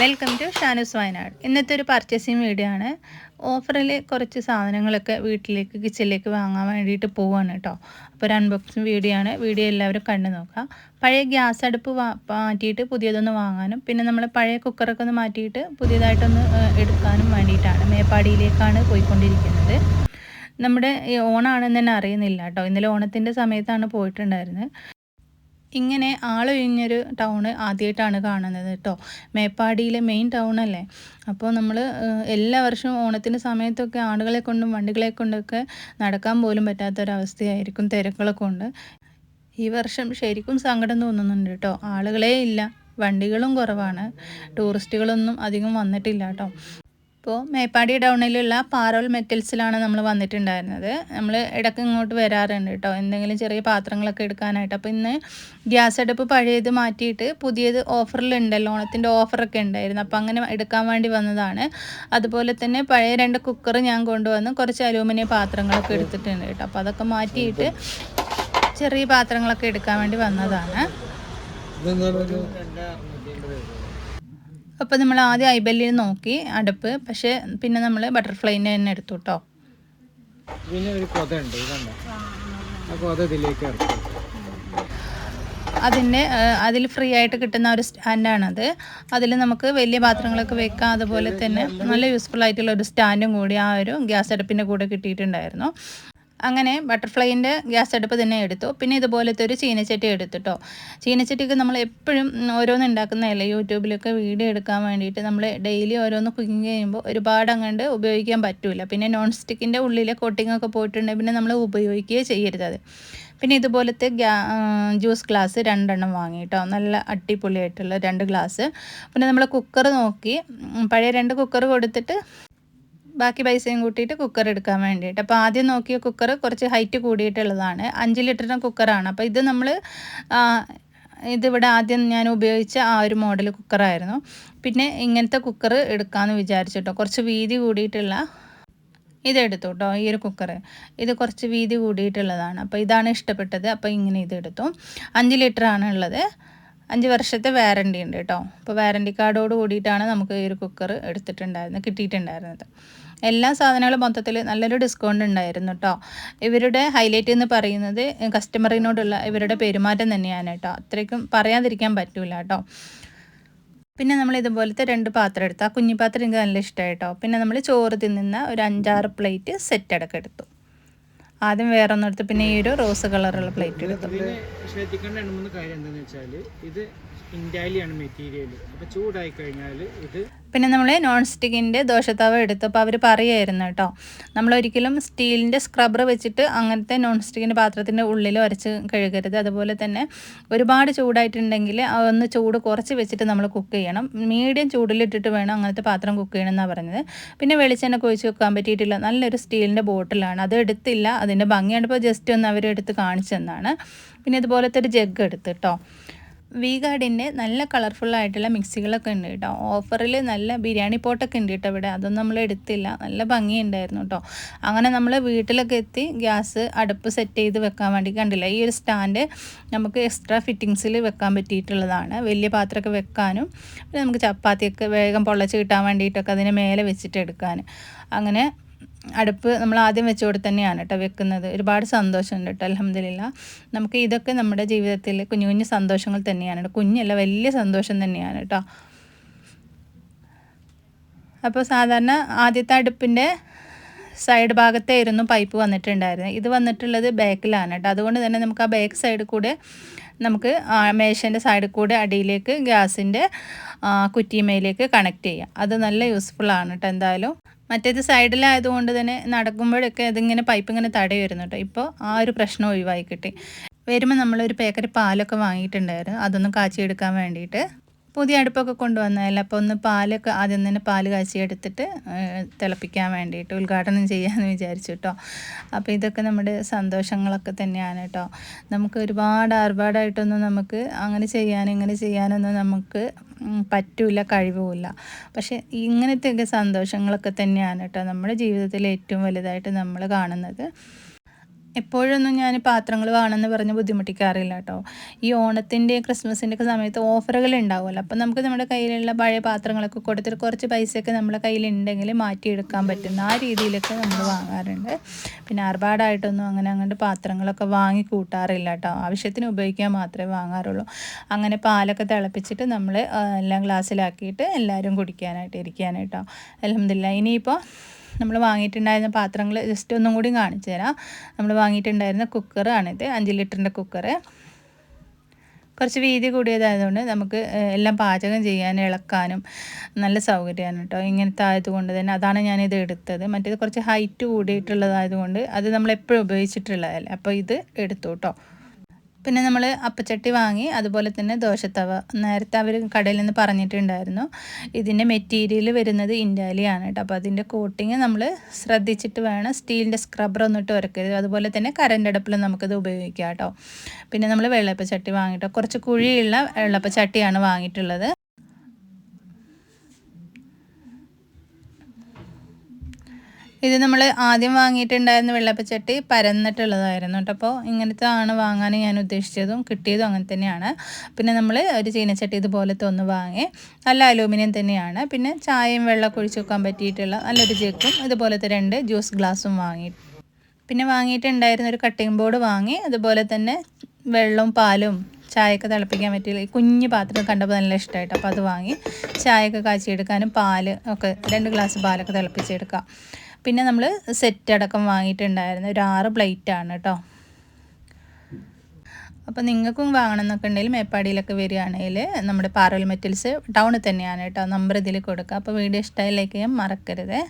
Welcome to Shanu's Wayanad ഇന്നത്തെ ഒരു purchasing video ആണ്. ഓഫറിൽ കുറച്ച് സാധനങ്ങളൊക്കെ വീട്ടിലേക്ക് കിച്ചണിലേക്ക് വാങ്ങാൻ വേണ്ടിയിട്ട് പോവാണ് കേട്ടോ അപ്പോൾ ഒരു അൺബോക്സിങ് വീഡിയോ ആണ്. വീഡിയോ എല്ലാവരും കണ്ടു നോക്കാം. പഴയ ഗ്യാസ് അടുപ്പ് മാറ്റിയിട്ട് പുതിയതൊന്ന് വാങ്ങാനും പിന്നെ നമ്മൾ പഴയ കുക്കറൊക്കെ ഒന്ന് മാറ്റിയിട്ട് പുതിയതായിട്ടൊന്ന് എടുക്കാനും വേണ്ടിയിട്ടാണ് മേപ്പാടിയിലേക്കാണ് പോയിക്കൊണ്ടിരിക്കുന്നത്. നമ്മുടെ ഓണാണെന്ന് തന്നെ അറിയുന്നില്ല കേട്ടോ ഇന്നലെ ഓണത്തിന്റെ സമയത്താണ് പോയിട്ടുണ്ടായിരുന്നത്. ഇങ്ങനെ ആളൊഴിഞ്ഞൊരു ടൗൺ ആദ്യമായിട്ടാണ് കാണുന്നത് കേട്ടോ മേപ്പാടിയിലെ മെയിൻ ടൗൺ അല്ലേ? അപ്പോൾ നമ്മൾ എല്ലാ വർഷവും ഓണത്തിന്റെ സമയത്തൊക്കെ ആളുകളെ കൊണ്ടും വണ്ടികളെ കൊണ്ടൊക്കെ നടക്കാൻ പോലും പറ്റാത്തൊരവസ്ഥയായിരിക്കും തിരക്കുകളൊക്കെ ഉണ്ട്. ഈ വർഷം ശരിക്കും സങ്കടം തോന്നുന്നുണ്ട് കേട്ടോ ആളുകളേ ഇല്ല. വണ്ടികളും കുറവാണ്. ടൂറിസ്റ്റുകളൊന്നും അധികം വന്നിട്ടില്ല കേട്ടോ ഇപ്പോൾ മേപ്പാടി ടൗണിലുള്ള പാറോൽ മെറ്റൽസിലാണ് നമ്മൾ വന്നിട്ടുണ്ടായിരുന്നത്. നമ്മൾ ഇടയ്ക്ക് ഇങ്ങോട്ട് വരാറുണ്ട് കേട്ടോ. എന്തെങ്കിലും ചെറിയ പാത്രങ്ങളൊക്കെ എടുക്കാനായിട്ട്. അപ്പോൾ ഇന്ന് ഗ്യാസ് അടുപ്പ് പഴയത് മാറ്റിയിട്ട് പുതിയത് ഓഫറിലുണ്ടല്ലോ. ഓണത്തിന്റെ ഓഫറൊക്കെ ഉണ്ടായിരുന്നു. അപ്പോൾ അങ്ങനെ എടുക്കാൻ വേണ്ടി വന്നതാണ്. അതുപോലെ തന്നെ പഴയ രണ്ട് കുക്കർ ഞാൻ കൊണ്ടുവന്ന് കുറച്ച് അലൂമിനിയം പാത്രങ്ങളൊക്കെ എടുത്തിട്ടുണ്ട് കേട്ടോ. അപ്പോൾ അതൊക്കെ മാറ്റിയിട്ട് ചെറിയ പാത്രങ്ങളൊക്കെ എടുക്കാൻ വേണ്ടി വന്നതാണ്. അപ്പോൾ നമ്മൾ ആദ്യം ഐബല്ലിൽ നോക്കി അടുപ്പ്. പക്ഷേ പിന്നെ നമ്മൾ ബട്ടർഫ്ലൈനെ തന്നെ എടുത്തു കേട്ടോ പിന്നെ ഒരു ആ കൊത ഇതിലേക്ക് അതിന്റെ അതിൽ ഫ്രീ ആയിട്ട് കിട്ടുന്ന ഒരു സ്റ്റാൻഡാണത്. അതിൽ നമുക്ക് വലിയ പാത്രങ്ങളൊക്കെ വെക്കാം. അതുപോലെ തന്നെ നല്ല യൂസ്ഫുൾ ആയിട്ടുള്ള ഒരു സ്റ്റാൻഡും കൂടി ആ ഒരു ഗ്യാസ് അടുപ്പിന്റെ കൂടെ കിട്ടിയിട്ടുണ്ടായിരുന്നു. അങ്ങനെ ബട്ടർഫ്ലൈന്റെ ഗ്യാസ് അടുപ്പ് തന്നെ എടുത്തു. പിന്നെ ഇതുപോലത്തെ ഒരു ചീനച്ചട്ടി എടുത്തിട്ടോ ചീനച്ചട്ടിക്ക് നമ്മൾ എപ്പോഴും ഓരോന്ന് ഉണ്ടാക്കുന്നതല്ലേ യൂട്യൂബിലൊക്കെ വീഡിയോ എടുക്കാൻ വേണ്ടിയിട്ട് നമ്മൾ ഡെയിലി ഓരോന്ന് കുക്കിംഗ് ചെയ്യുമ്പോൾ ഒരുപാട് അങ്ങോട്ട് ഉപയോഗിക്കാൻ പറ്റില്ല പിന്നെ നോൺ സ്റ്റിക്കിന്റെ ഉള്ളിലെ കോട്ടിംഗ് ഒക്കെ പോയിട്ടുണ്ടെങ്കിൽ പിന്നെ നമ്മൾ ഉപയോഗിക്കുകയേ ചെയ്യരുത് അത്. പിന്നെ ഇതുപോലത്തെ ഗ്യാ ജ്യൂസ് ഗ്ലാസ് രണ്ടെണ്ണം വാങ്ങി കേട്ടോ നല്ല അടിപൊളിയായിട്ടുള്ള രണ്ട് ഗ്ലാസ്. പിന്നെ നമ്മൾ കുക്കർ നോക്കി പഴയ രണ്ട് കുക്കർ കൊടുത്തിട്ട് ബാക്കി പൈസയും കൂട്ടിയിട്ട് കുക്കർ എടുക്കാൻ വേണ്ടിയിട്ട്. അപ്പോൾ ആദ്യം നോക്കിയ കുക്കർ കുറച്ച് ഹൈറ്റ് കൂടിയിട്ടുള്ളതാണ്. അഞ്ച് ലിറ്ററിന്റെ കുക്കറാണ് അപ്പോൾ ഇത് നമ്മൾ ഇതിവിടെ ആദ്യം ഞാൻ ഉപയോഗിച്ച ആ ഒരു മോഡൽ കുക്കറായിരുന്നു പിന്നെ ഇങ്ങനത്തെ കുക്കർ എടുക്കാമെന്ന് വിചാരിച്ചിട്ടോ. കുറച്ച് വീതി കൂടിയിട്ടുള്ള ഇതെടുത്തു കേട്ടോ ഈ ഒരു കുക്കർ ഇത് കുറച്ച് വീതി കൂടിയിട്ടുള്ളതാണ്. അപ്പോൾ ഇതാണ് ഇഷ്ടപ്പെട്ടത്. അപ്പോൾ ഇങ്ങനെ ഇതെടുത്തു അഞ്ച് ലിറ്ററാണ് ഉള്ളത്. അഞ്ച് വർഷത്തെ വാറണ്ടി ഉണ്ട് കേട്ടോ. അപ്പോൾ വാറണ്ടി കാർഡോട് കൂടിയിട്ടാണ് നമുക്ക് ഈ ഒരു കുക്കർ എടുത്തിട്ടുണ്ടായിരുന്നത് കിട്ടിയിട്ടുണ്ടായിരുന്നത്. എല്ലാ സാധനങ്ങളും മൊത്തത്തിൽ നല്ലൊരു ഡിസ്കൗണ്ട് ഉണ്ടായിരുന്നു കേട്ടോ ഇവരുടെ ഹൈലൈറ്റ് എന്ന് പറയുന്നത് കസ്റ്റമറിനോടുള്ള ഇവരുടെ പെരുമാറ്റം തന്നെയാണ് കേട്ടോ അത്രയ്ക്കും പറയാതിരിക്കാൻ പറ്റില്ല കേട്ടോ പിന്നെ നമ്മൾ ഇതുപോലത്തെ രണ്ട് പാത്രം എടുത്തു. ആ കുഞ്ഞിപ്പാത്രം എനിക്ക് നല്ല ഇഷ്ടമായി കേട്ടോ പിന്നെ നമ്മൾ ചോറ് തിന്നുന്ന ഒരു അഞ്ചാറ് പ്ലേറ്റ് സെറ്റ് അടക്കം എടുത്തു. ആദ്യം വേറെ ഒന്നെടുത്ത് പിന്നെ ഈ ഒരു റോസ് കളറുള്ള പ്ലേറ്റ് എടുത്തു. ശ്രദ്ധിക്കേണ്ട രണ്ട് മൂന്ന് കാര്യം എന്താണെന്ന് വെച്ചാൽ ഇത് ഇൻഡാലിയാണ് മെറ്റീരിയൽ. അപ്പോൾ ചൂടായി കഴിഞ്ഞാൽ ഇത് പിന്നെ നമ്മൾ നോൺ സ്റ്റിക്കിന്റെ ദോശത്തവ എടുത്തപ്പോൾ അവർ പറയുമായിരുന്നു കേട്ടോ. നമ്മൾ ഒരിക്കലും സ്റ്റീലിന്റെ സ്ക്രബ്ബർ വെച്ചിട്ട് അങ്ങനത്തെ നോൺ സ്റ്റിക്കിന്റെ പാത്രത്തിന്റെ ഉള്ളിൽ ഉരച്ച് കഴുകരുത്. അതുപോലെ തന്നെ ഒരുപാട് ചൂടായിട്ടുണ്ടെങ്കിൽ ഒന്ന് ചൂട് കുറച്ച് വെച്ചിട്ട് നമ്മൾ കുക്ക് ചെയ്യണം. മീഡിയം ചൂടിലിട്ടിട്ട് വേണം അങ്ങനത്തെ പാത്രം കുക്ക് ചെയ്യണം എന്നാണ് പറഞ്ഞത്. പിന്നെ വെളിച്ചെണ്ണ കൊഴിച്ച് വെക്കാൻ പറ്റിയിട്ടില്ല. നല്ലൊരു സ്റ്റീലിന്റെ ബോട്ടിലാണ്. അത് എടുത്തില്ല. അതിന്റെ ഭംഗിയാണ്. ഇപ്പോൾ ജസ്റ്റ് ഒന്ന് അവരെടുത്ത് കാണിച്ചു തന്നാണ്. പിന്നെ ഇതുപോലത്തെ ഒരു ജഗ് എടുത്ത് കേട്ടോ. വി ഗാർഡിന്റെ നല്ല കളർഫുൾ ആയിട്ടുള്ള മിക്സികളൊക്കെ ഉണ്ട് കേട്ടോ. ഓഫറിൽ നല്ല ബിരിയാണി പോട്ടൊക്കെ ഉണ്ട് കേട്ടോ ഇവിടെ. അതൊന്നും നമ്മൾ എടുത്തില്ല. നല്ല ഭംഗിയുണ്ടായിരുന്നു കേട്ടോ. അങ്ങനെ നമ്മൾ വീട്ടിലൊക്കെ എത്തി ഗ്യാസ് അടുപ്പ് സെറ്റ് ചെയ്ത് വെക്കാൻ വേണ്ടി കണ്ടില്ല. ഈ ഒരു സ്റ്റാൻഡ് നമുക്ക് എക്സ്ട്രാ ഫിറ്റിങ്സിൽ വെക്കാൻ പറ്റിയിട്ടുള്ളതാണ്. വലിയ പാത്രമൊക്കെ വെക്കാനും പിന്നെ നമുക്ക് ചപ്പാത്തിയൊക്കെ വേഗം പൊള്ളച്ച് കിട്ടാൻ വേണ്ടിയിട്ടൊക്കെ അതിന് മേലെ വെച്ചിട്ട് എടുക്കാനും. അങ്ങനെ അടുപ്പ് നമ്മൾ ആദ്യം വെച്ചുകൊണ്ട് തന്നെയാണ് കേട്ടോ വെക്കുന്നത്. ഒരുപാട് സന്തോഷമുണ്ട് കേട്ടോ അലഹമില്ല നമുക്ക് ഇതൊക്കെ നമ്മുടെ ജീവിതത്തിൽ കുഞ്ഞു കുഞ്ഞു സന്തോഷങ്ങൾ തന്നെയാണ് കേട്ടോ. കുഞ്ഞല്ല വലിയ സന്തോഷം തന്നെയാണ് കേട്ടോ. അപ്പോൾ സാധാരണ ആദ്യത്തെ അടുപ്പിന്റെ സൈഡ് ഭാഗത്തായിരുന്നു പൈപ്പ് വന്നിട്ടുണ്ടായിരുന്നത്. ഇത് വന്നിട്ടുള്ളത് ബാക്കിലാണ് കേട്ടോ. അതുകൊണ്ട് തന്നെ നമുക്ക് ആ ബാക്ക് സൈഡിൽ കൂടെ നമുക്ക് മേശേന്റെ സൈഡിൽ കൂടെ അടിയിലേക്ക് ഗ്യാസിന്റെ കുറ്റിമയിലേക്ക് കണക്ട് ചെയ്യാം. അത് നല്ല യൂസ്ഫുൾ ആണ് കേട്ടോ എന്തായാലും. മറ്റേത് സൈഡിലായതുകൊണ്ട് തന്നെ നടക്കുമ്പോഴൊക്കെ അതിങ്ങനെ പൈപ്പ് ഇങ്ങനെ തടയി വരുന്നു കേട്ടോ. ഇപ്പോൾ ആ ഒരു പ്രശ്നം ഒഴിവായി കിട്ടി. വരുമ്പോൾ നമ്മളൊരു പേക്കറി പാലൊക്കെ വാങ്ങിയിട്ടുണ്ടായിരുന്നു. അതൊന്ന് കാച്ചിയെടുക്കാൻ വേണ്ടിയിട്ട് പുതിയ അടുപ്പൊക്കെ കൊണ്ടുവന്നതല്ല? അപ്പോൾ ഒന്ന് പാലൊക്കെ ആദ്യം തന്നെ പാൽ കാച്ചി എടുത്തിട്ട് തിളപ്പിക്കാൻ വേണ്ടിയിട്ട് ഉദ്ഘാടനം ചെയ്യാമെന്ന് വിചാരിച്ചു കേട്ടോ അപ്പോൾ ഇതൊക്കെ നമ്മുടെ സന്തോഷങ്ങളൊക്കെ തന്നെയാണ് കേട്ടോ നമുക്ക് ഒരുപാട് ആർഭാടായിട്ടൊന്നും നമുക്ക് അങ്ങനെ ചെയ്യാൻ ഇങ്ങനെ ചെയ്യാനൊന്നും നമുക്ക് പറ്റൂല കഴിവുമില്ല പക്ഷെ ഇങ്ങനത്തെയൊക്കെ സന്തോഷങ്ങളൊക്കെ തന്നെയാണ് കേട്ടോ നമ്മുടെ ജീവിതത്തിൽ ഏറ്റവും വലുതായിട്ട് നമ്മൾ കാണുന്നത്. എപ്പോഴൊന്നും ഞാൻ പാത്രങ്ങൾ വേണമെന്ന് പറഞ്ഞ് ബുദ്ധിമുട്ടിക്കാറില്ല കേട്ടോ. ഈ ഓണത്തിന്റെ ക്രിസ്മസിന്റെ ഒക്കെ സമയത്ത് ഓഫറുകൾ ഉണ്ടാവുമല്ലോ. അപ്പം നമുക്ക് നമ്മുടെ കയ്യിലുള്ള പഴയ പാത്രങ്ങളൊക്കെ കൊടുത്തിട്ട് കുറച്ച് പൈസയൊക്കെ നമ്മുടെ കയ്യിലുണ്ടെങ്കിൽ മാറ്റിയെടുക്കാൻ പറ്റുന്ന ആ രീതിയിലൊക്കെ നമ്മൾ വാങ്ങാറുണ്ട്. പിന്നെ ആർഭാടായിട്ടൊന്നും അങ്ങനെ അങ്ങോട്ട് പാത്രങ്ങളൊക്കെ വാങ്ങി കൂട്ടാറില്ല കേട്ടോ. ആവശ്യത്തിന് ഉപയോഗിക്കാൻ മാത്രമേ വാങ്ങാറുള്ളൂ. അങ്ങനെ പാലൊക്കെ തിളപ്പിച്ചിട്ട് നമ്മൾ എല്ലാം ഗ്ലാസ്സിലാക്കിയിട്ട് എല്ലാവരും കുടിക്കാനായിട്ട് ഇരിക്കാനായിട്ടോ. അലഹമില്ല ഇനിയിപ്പോൾ നമ്മൾ വാങ്ങിയിട്ടുണ്ടായിരുന്ന പാത്രങ്ങൾ ജസ്റ്റ് ഒന്നും കൂടി കാണിച്ചു തരാം. നമ്മൾ വാങ്ങിയിട്ടുണ്ടായിരുന്ന കുക്കറാണിത് അഞ്ച് ലിറ്ററിന്റെ കുക്കറ് കുറച്ച് വീതി കൂടിയതായതുകൊണ്ട് നമുക്ക് എല്ലാം പാചകം ചെയ്യാനും ഇളക്കാനും നല്ല സൗകര്യമാണ് കേട്ടോ. ഇങ്ങനത്തെ ആയതുകൊണ്ട് തന്നെ അതാണ് ഞാനിത് എടുത്തത്. മറ്റേത് കുറച്ച് ഹൈറ്റ് കൂടിയിട്ടുള്ളതായതുകൊണ്ട് അത് നമ്മൾ എപ്പോഴും ഉപയോഗിച്ചിട്ടുള്ളതല്ലേ. അപ്പോൾ ഇത് എടുത്തു കേട്ടോ. പിന്നെ നമ്മൾ അപ്പച്ചട്ടി വാങ്ങി അതുപോലെ തന്നെ ദോശത്തവ. നേരത്തെ അവർ കടയിൽ നിന്ന് പറഞ്ഞിട്ടുണ്ടായിരുന്നു ഇതിന്റെ മെറ്റീരിയൽ വരുന്നത് ഇൻഡാലിയാണ് കേട്ടോ അപ്പോൾ അതിന്റെ കോട്ടിങ് നമ്മൾ ശ്രദ്ധിച്ചിട്ട് വേണം സ്റ്റീലിന്റെ സ്ക്രബ്ബർ ഒന്നിട്ട് ഉരക്കരുത് അതുപോലെ തന്നെ കറണ്ട് അടുപ്പിൽ നമുക്കിത് ഉപയോഗിക്കാം കേട്ടോ പിന്നെ നമ്മൾ വെള്ളപ്പച്ചട്ടി വാങ്ങിയിട്ടോ കുറച്ച് കുഴിയുള്ള വെള്ളപ്പച്ചട്ടിയാണ് വാങ്ങിയിട്ടുള്ളത്. ഇത് നമ്മൾ ആദ്യം വാങ്ങിയിട്ടുണ്ടായിരുന്ന വെള്ളപ്പച്ചട്ടി പരന്നിട്ടുള്ളതായിരുന്നു കേട്ടോ. അപ്പോൾ ഇങ്ങനത്തെ ആണ് വാങ്ങാൻ ഞാൻ ഉദ്ദേശിച്ചതും കിട്ടിയതും അങ്ങനെ തന്നെയാണ്. പിന്നെ നമ്മൾ ഒരു ചീനച്ചട്ടി ഇതുപോലത്തെ ഒന്ന് വാങ്ങി. നല്ല അലൂമിനിയം തന്നെയാണ്. പിന്നെ ചായയും വെള്ളമൊക്കെ ഒഴിച്ചു വെക്കാൻ പറ്റിയിട്ടുള്ള നല്ലൊരു ജഗ്ഗും ഇതുപോലത്തെ രണ്ട് ജ്യൂസ് ഗ്ലാസും വാങ്ങി. പിന്നെ വാങ്ങിയിട്ടുണ്ടായിരുന്ന ഒരു കട്ടിംഗ് ബോർഡ് വാങ്ങി. അതുപോലെ തന്നെ വെള്ളവും പാലും ചായയൊക്കെ തിളപ്പിക്കാൻ പറ്റിയില്ല ഈ കുഞ്ഞു പാത്രം കണ്ടപ്പോൾ നല്ല ഇഷ്ടമായിട്ട് അപ്പോൾ അത് വാങ്ങി. ചായയൊക്കെ കാച്ചിയെടുക്കാനും പാൽ ഒക്കെ രണ്ട് ഗ്ലാസ് പാലൊക്കെ തിളപ്പിച്ചെടുക്കാം. പിന്നെ നമ്മൾ സെറ്റ് അടക്കം വാങ്ങിയിട്ടുണ്ടായിരുന്നു ഒരു ആറ് പ്ലേറ്റാണ് കേട്ടോ അപ്പോൾ നിങ്ങൾക്കും വാങ്ങണം എന്നൊക്കെ ഉണ്ടെങ്കിൽ മേപ്പാടിയിലൊക്കെ വരികയാണെങ്കിൽ നമ്മുടെ പാറൽ മെറ്റൽസ് ടൗണിൽ തന്നെയാണ് കേട്ടോ നമ്പർ ഇതിൽ കൊടുക്കുക. അപ്പോൾ വീഡിയോ ഇഷ്ടമായി ലൈക്ക് ചെയ്യാൻ മറക്കരുത്.